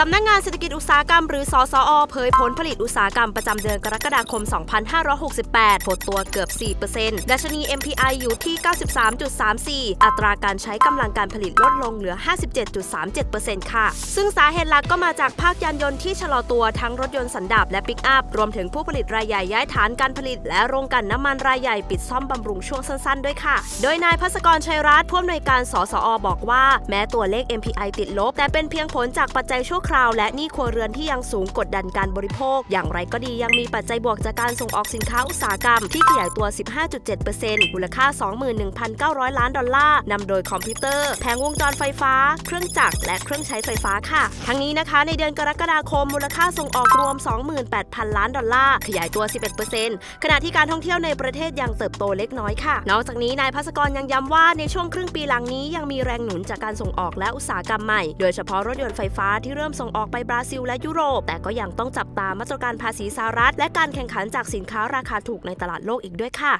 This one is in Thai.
สำนักงงานเศรษฐกิจอุตสาหกรรมหรือสสอเผยผลผลิตอุตสาหกรรมประจำเดือนกรกฎาคม 2568หดตัวเกือบ 4%ดัชนี MPI อยู่ที่ 93.34 อัตราการใช้กำลังการผลิตลดลงเหลือ 57.37%ค่ะ ซึ่งสาเหตุหลักก็มาจากภาคยานยนต์ที่ชะลอตัวทั้งรถยนต์สันดาปและปิกอัพ รวมถึงผู้ผลิตรายใหญ่ย้ายฐานการผลิต และโรงกลั่นน้ำมันรายใหญ่ปิดซ่อมบำรุงช่วงสั้นๆ ด้วยค่ะ โดยนายพัสกรชัยรัตน์ผู้อำนวยการสสอบอกว่า แม้ตัวเลข MPI ติดลบ แต่เป็นเพียงผลจากปัจจัยชั่วคราวและหนี้ครัวเรือนที่ยังสูงกดดันการบริโภค อย่างไรก็ดียังมีปัจจัยบวกจากการส่งออกสินค้าอุตสาหกรรมที่ขยายตัว 15.7%มูลค่า 21,900 ล้านดอลลาร์นำโดยคอมพิวเตอร์ แผงวงจรไฟฟ้า เครื่องจักรและเครื่องใช้ไฟฟ้าค่ะ ทั้งนี้นะคะในเดือนกรกฎาคมมูลค่าส่งออกรวม 28,000 ล้านดอลลาร์ขยายตัว 11%ขณะที่การท่องเที่ยวในประเทศยังเติบโตเล็กน้อยค่ะ นอกจากนี้นายพัสกรยังย้ำว่าในช่วงครึ่งปีหลังนี้ยังมีแรงหนุนจากการส่งออกและอุตสาหกรรมใหม่ โดยเฉพาะรถยนต์ไฟฟ้าที่เริ่มส่งออกไปบราซิลและยุโรป แต่ก็ยังต้องจับตามาตรการภาษีสหรัฐและการแข่งขันจากสินค้าราคาถูกในตลาดโลกอีกด้วยค่ะ